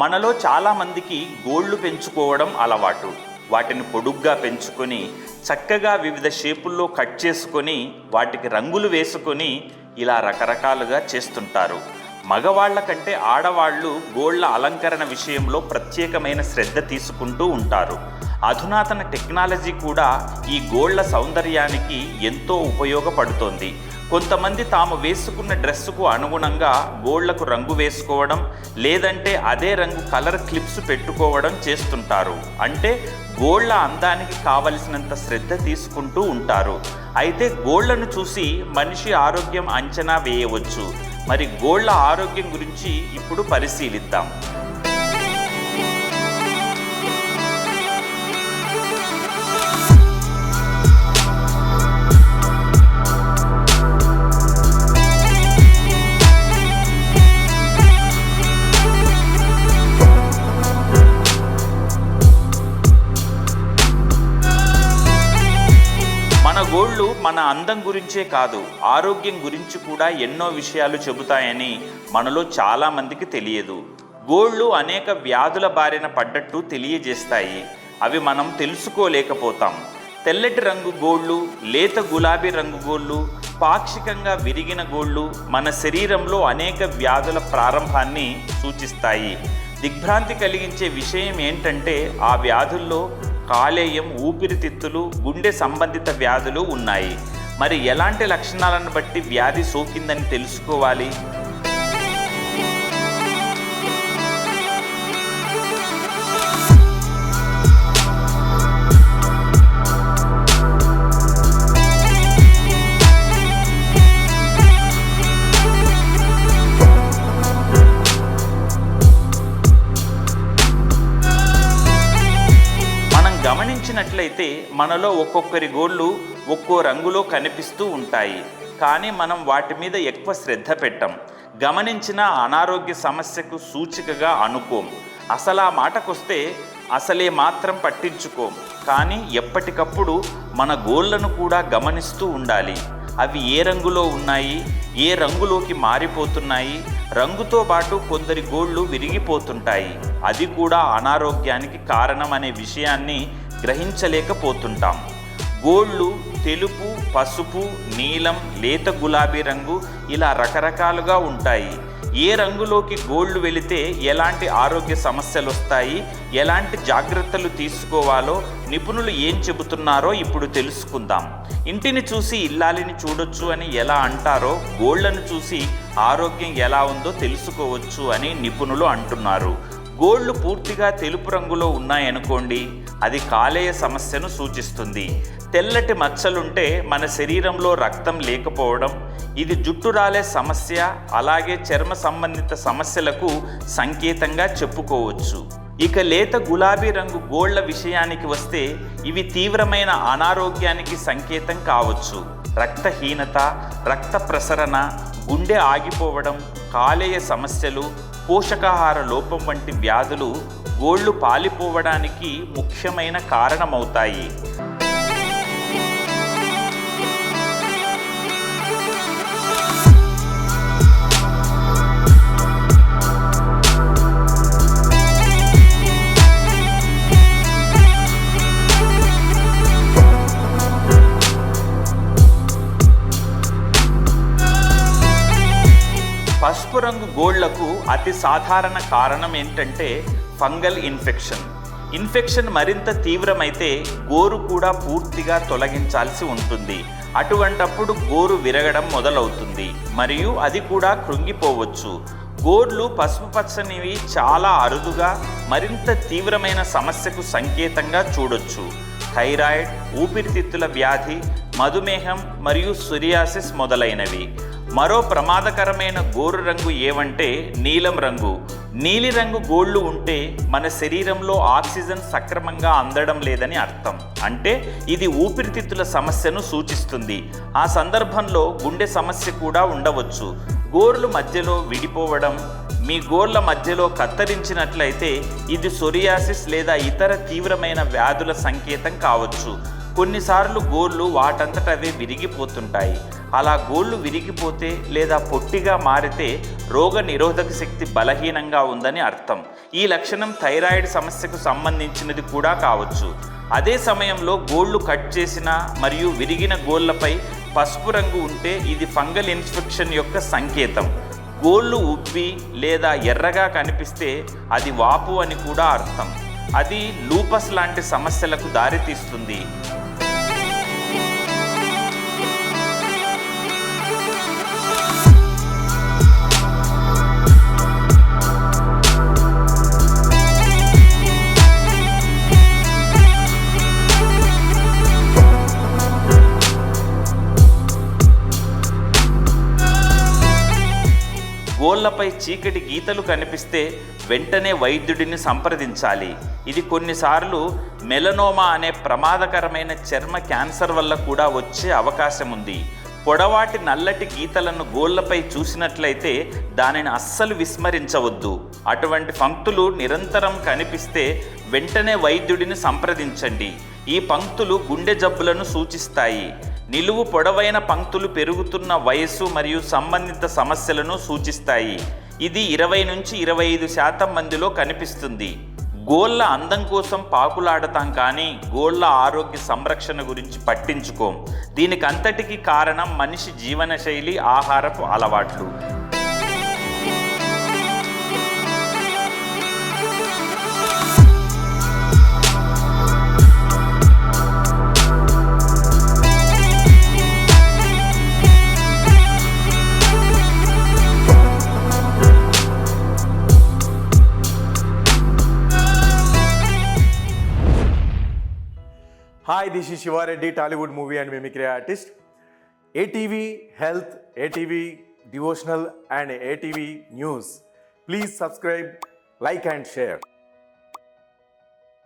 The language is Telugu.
మనలో చాలామందికి గోళ్ళు పెంచుకోవడం అలవాటు. వాటిని పొడుగ్గా పెంచుకొని చక్కగా వివిధ షేపుల్లో కట్ చేసుకొని వాటికి రంగులు వేసుకొని ఇలా రకరకాలుగా చేస్తుంటారు. మగవాళ్ళ కంటే ఆడవాళ్ళు గోళ్ళ అలంకరణ విషయంలో ప్రత్యేకమైన శ్రద్ధ తీసుకుంటూ ఉంటారు. అధునాతన టెక్నాలజీ కూడా ఈ గోళ్ళ సౌందర్యానికి ఎంతో ఉపయోగపడుతోంది. కొంతమంది తాము వేసుకున్న డ్రెస్సుకు అనుగుణంగా గోళ్ళకు రంగు వేసుకోవడం లేదంటే అదే రంగు కలర్ క్లిప్స్ పెట్టుకోవడం చేస్తుంటారు. అంటే గోళ్ళ అందానికి కావలసినంత శ్రద్ధ తీసుకుంటూ ఉంటారు. అయితే గోళ్ళను చూసి మనిషి ఆరోగ్యం అంచనా వేయవచ్చు. మరి గోళ్ళ ఆరోగ్యం గురించి ఇప్పుడు పరిశీలిద్దాం. గోళ్ళు మన అందం గురించే కాదు ఆరోగ్యం గురించి కూడా ఎన్నో విషయాలు చెబుతాయని మనలో చాలా మందికి తెలియదు. గోళ్ళు అనేక వ్యాధుల బారిన పడ్డట్టు తెలియజేస్తాయి. అవి మనం తెలుసుకోలేకపోతాం. తెల్లటి రంగు గోళ్ళు లేత గులాబీ రంగు గోళ్ళు పాక్షికంగా విరిగిన గోళ్ళు మన శరీరంలో అనేక వ్యాధుల ప్రారంభాన్ని సూచిస్తాయి. దిగ్భ్రాంతి కలిగించే విషయం ఏంటంటే ఆ వ్యాధుల్లో కాలేయం ఊపిరితిత్తులు గుండె సంబంధిత వ్యాధులు ఉన్నాయి. మరి ఎలాంటి లక్షణాలను బట్టి వ్యాధి సోకిందని తెలుసుకోవాలి? చూసినట్లయితే మనలో ఒక్కొక్కరి గోళ్ళు ఒక్కో రంగులో కనిపిస్తూ ఉంటాయి. కానీ మనం వాటి మీద ఎక్కువ శ్రద్ధ పెట్టం. గమనించిన అనారోగ్య సమస్యకు సూచికగా అనుకోం. అసలు ఆ మాటకొస్తే అసలే మాత్రం పట్టించుకోం. కానీ ఎప్పటికప్పుడు మన గోళ్ళను కూడా గమనిస్తూ ఉండాలి. అవి ఏ రంగులో ఉన్నాయి? ఏ రంగులోకి మారిపోతున్నాయి? రంగుతో పాటు కొందరి గోళ్ళు విరిగిపోతుంటాయి. అది కూడా అనారోగ్యానికి కారణం అనే విషయాన్ని గ్రహించలేకపోతుంటాం. గోళ్ళు తెలుపు పసుపు నీలం లేత గులాబీ రంగు ఇలా రకరకాలుగా ఉంటాయి. ఏ రంగులోకి గోళ్ళు వెళితే ఎలాంటి ఆరోగ్య సమస్యలు వస్తాయి ఎలాంటి జాగ్రత్తలు తీసుకోవాలో నిపుణులు ఏం చెబుతున్నారో ఇప్పుడు తెలుసుకుందాం. ఇంటిని చూసి ఇల్లాలిని చూడొచ్చు అని ఎలా అంటారో గోళ్ళను చూసి ఆరోగ్యం ఎలా ఉందో తెలుసుకోవచ్చు అని నిపుణులు అంటున్నారు. గోళ్ళు పూర్తిగా తెలుపు రంగులో ఉన్నాయనుకోండి అది కాలేయ సమస్యను సూచిస్తుంది. తెల్లటి మచ్చలుంటే మన శరీరంలో రక్తం లేకపోవడం ఇది జుట్టు రాలే సమస్య అలాగే చర్మ సంబంధిత సమస్యలకు సంకేతంగా చెప్పుకోవచ్చు. ఇక లేత గులాబీ రంగు గోళ్ళ విషయానికి వస్తే ఇవి తీవ్రమైన అనారోగ్యానికి సంకేతం కావచ్చు. రక్తహీనత రక్త ప్రసరణ గుండె ఆగిపోవడం కాలేయ సమస్యలు పోషకాహార లోపం వంటి వ్యాధులు గోళ్ళు పాలిపోవడానికి ముఖ్యమైన కారణమవుతాయి. పసుపు రంగు గోళ్ళకు అతి సాధారణ కారణం ఏంటంటే ఫంగల్ ఇన్ఫెక్షన్. ఇన్ఫెక్షన్ మరింత తీవ్రమైతే గోరు కూడా పూర్తిగా తొలగించాల్సి ఉంటుంది. అటువంటప్పుడు గోరు విరగడం మొదలవుతుంది. మరియు అది కూడా కృంగిపోవచ్చు. గోర్లు పసుపు పచ్చనివి చాలా అరుదుగా మరింత తీవ్రమైన సమస్యకు సంకేతంగా చూడొచ్చు. థైరాయిడ్ ఊపిరితిత్తుల వ్యాధి మధుమేహం మరియు సురియాసిస్ మొదలైనవి. మరో ప్రమాదకరమైన గోరు రంగు ఏవంటే నీలం రంగు. నీలిరంగు గోళ్ళు ఉంటే మన శరీరంలో ఆక్సిజన్ సక్రమంగా అందడం లేదని అర్థం. అంటే ఇది ఊపిరితిత్తుల సమస్యను సూచిస్తుంది. ఆ సందర్భంలో గుండె సమస్య కూడా ఉండవచ్చు. గోర్లు మధ్యలో విడిపోవడం మీ గోర్ల మధ్యలో కత్తిరించినట్లయితే ఇది సొరియాసిస్ లేదా ఇతర తీవ్రమైన వ్యాధుల సంకేతం కావచ్చు. కొన్నిసార్లు గోర్లు వాటంతట అవే విరిగిపోతుంటాయి. అలా గోళ్ళు విరిగిపోతే లేదా పొట్టిగా మారితే రోగ నిరోధక శక్తి బలహీనంగా ఉందని అర్థం. ఈ లక్షణం థైరాయిడ్ సమస్యకు సంబంధించినది కూడా కావచ్చు. అదే సమయంలో గోళ్ళు కట్ చేసిన మరియు విరిగిన గోళ్ళపై పసుపు రంగు ఉంటే ఇది ఫంగల్ ఇన్ఫెక్షన్ యొక్క సంకేతం. గోళ్ళు ఉబ్బి లేదా ఎర్రగా కనిపిస్తే అది వాపు అని కూడా అర్థం. అది లూపస్ లాంటి సమస్యలకు దారితీస్తుంది. గోళ్ళపై చీకటి గీతలు కనిపిస్తే వెంటనే వైద్యుడిని సంప్రదించాలి. ఇది కొన్నిసార్లు మెలనోమా అనే ప్రమాదకరమైన చర్మ క్యాన్సర్ వల్ల కూడా వచ్చే అవకాశం ఉంది. పొడవాటి నల్లటి గీతలను గోళ్ళపై చూసినట్లయితే దానిని అస్సలు విస్మరించవద్దు. అటువంటి పంక్తులు నిరంతరం కనిపిస్తే వెంటనే వైద్యుడిని సంప్రదించండి. ఈ పంక్తులు గుండె జబ్బులను సూచిస్తాయి. నిలువు పొడవైన పంక్తులు పెరుగుతున్న వయస్సు మరియు సంబంధిత సమస్యలను సూచిస్తాయి. ఇది ఇరవై నుంచి ఇరవై ఐదు శాతం మందిలో కనిపిస్తుంది. గోళ్ళ అందం కోసం పాకులాడతాం కానీ గోళ్ళ ఆరోగ్య సంరక్షణ గురించి పట్టించుకోం. దీనికి అంతటికి కారణం మనిషి జీవనశైలి ఆహారపు అలవాట్లు. Hi, this is Shiva Reddy, Tollywood movie and mimicry artist. ATV Health, ATV Devotional, and ATV News. Please subscribe, like, and share.